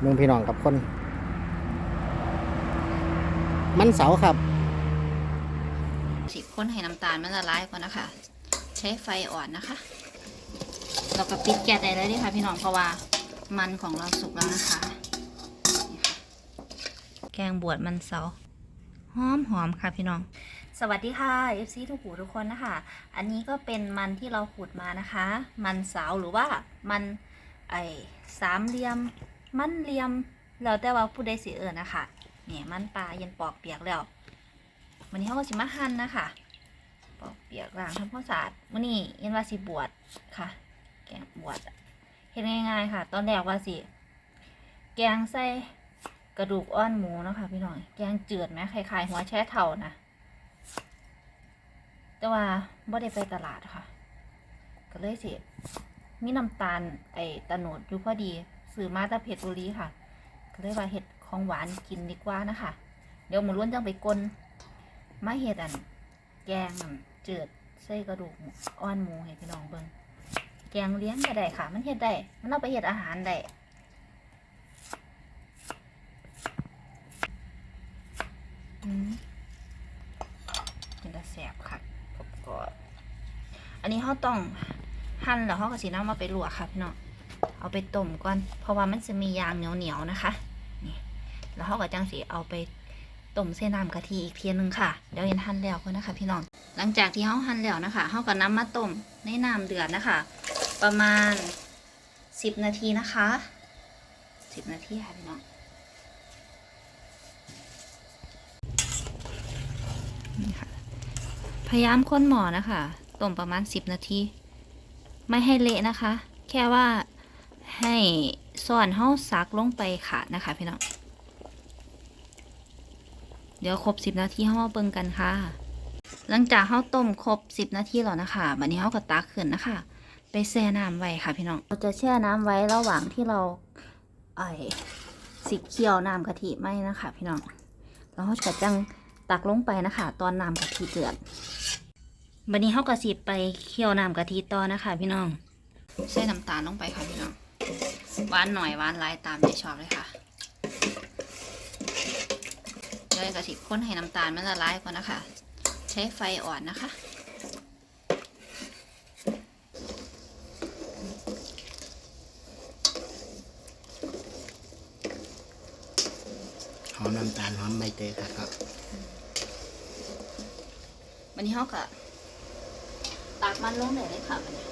เมืองพี่น้องกับคน มันเสาครับสิคนให้น้ำตาลมันละลายก่อนนะคะ ใช้ไฟอ่อนนะคะ เราก็ปิดแก๊สได้เลยเดิค่ะพี่น้องเพราะว่ามันของเราสุกแล้วนะคะนี่ค่ะแกงบวชมันเสาหอมหอมค่ะพี่น้อง สวัสดีค่ะ FC ทุกหูทุกคนนะคะ อันนี้ก็เป็นมันที่เราขูดมานะคะ มันเสาหรือว่ามันไอสามเหลี่ยม มันเหลี่ยมแล้วแต่ว่าผู้ใดสิเอิญนะคะเนี่ยมันปลาเย็นปอกเปียกแล้ววันนี้เขาก็สิมาหั่นนะคะปอกเปียกล้างทำความสะอาดวันนี้เยันว่าสิบวชค่ะ แกงบวชเห็นง่ายๆค่ะ ตอนแรกว่าสิแกงใส่กระดูกอ้อนหมูนะคะพี่น้องแกงจืดไหมคล้ายๆหัวแช่เท่านะแต่ว่าบ่ได้ไปตลาดค่ะ ก็เลยสิมีน้ำตาลไอ้ตะโนดอยู่พอดี ซื้อมาจากเพชรบุรีค่ะ ก็เลยว่าเห็ดของหวานกินดีกว่านะคะ เดี๋ยวหมูล้วนจังไปกลนมาเห็ดอัน แกงอันจืดใส่กระดูกอ้อนหมูให้พี่น้องเบิ่งแกงเลี้ยงก็ได้ค่ะ มันเห็ดได้ มันเอาไปเห็ดอาหารได้อืมเป็นตาแสบค่ะกรอบๆอันนี้เขาต้องหั่นแล้วเขาก็สีน้ำมาไปลวกค่ะพี่น้อง เอาไปต้มก่อน เพราะว่ามันจะมียางเหนียวๆนะคะ นี่ แล้วเขาก็จังสีเอาไปต้มเส้นน้ำกะทิอีกเทียนึงค่ะ เดี๋ยวเห็นหั่นแล้วก็นะคะ พี่น้อง หลังจากที่เขาหั่นแล้วนะคะเขาก็นำมาต้มในน้ำเดือดนะคะ ประมาณสิบนาทีนะคะสิบนาทีค่ะพี่น้องนี่ค่ะ พยายามค้นหมอนะคะต้มประมาณสิบนาที ไม่ให้เละนะคะ แค่ว่า ให้ส่วนเฮาซักลงไปขาดนะคะพี่น้องเดี๋ยวครบสิบนาทีเฮามาเบิ่งกันค่ะ หลังจากเฮาต้มครบสิบนาทีแล้วนะคะบัดนี้เฮาก็ตักขึ้นนะคะ ไปแช่น้ำไว้ค่ะพี่น้องเราจะแช่น้ำไว้ระหว่างที่เราไอสิเคี่ยวน้ำกะทิไหมนะคะ พี่น้องแล้วเขาจะจังตักลงไปนะคะ ตอนน้ำกะทิเดือดบันนี้เขาก็สิไปเคี่ยวน้ำกะทิต่อนะคะ พี่น้อง ใส่น้ำตาลลงไปค่ะพี่น้อง หวานหน่อยหวานหลายตามใจชอบเลยค่ะเดี๋ยวกะทิข้นให้น้ำตาลมันละลายก่อนนะคะ ใช้ไฟอ่อนนะคะหอมน้ำตาลหอมใบเตยครับครับวันนี้เขาก็ตักมันลงได้เลยค่ะวันนี้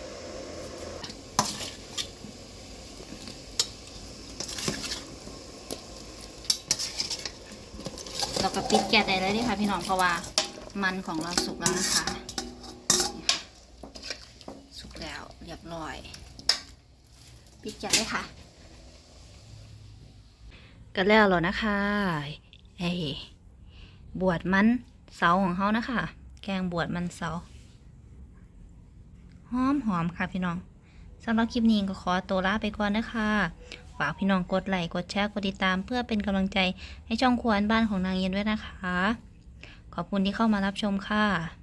เรา ก็ปิดแก๊สได้เลยดิค่ะพี่น้องเพราะว่ามันของเราสุกแล้วนะคะสุกแล้วเรียบร้อย ปิดแก๊สเลยค่ะก็แล้วแล้วนะคะเอ้บวชมันเสาของเขานะคะ แกงบวชมันเสาหอมหอมค่ะพี่น้องสำหรับคลิปนี้ก็ขอตัวลาไปก่อนนะคะ ฝากพี่น้องกดไลค์กดแชร์กดติดตาม เพื่อเป็นกำลังใจให้ช่องครัวอันบ้านของนางเย็นด้วยนะคะ ขอบคุณที่เข้ามารับชมค่ะ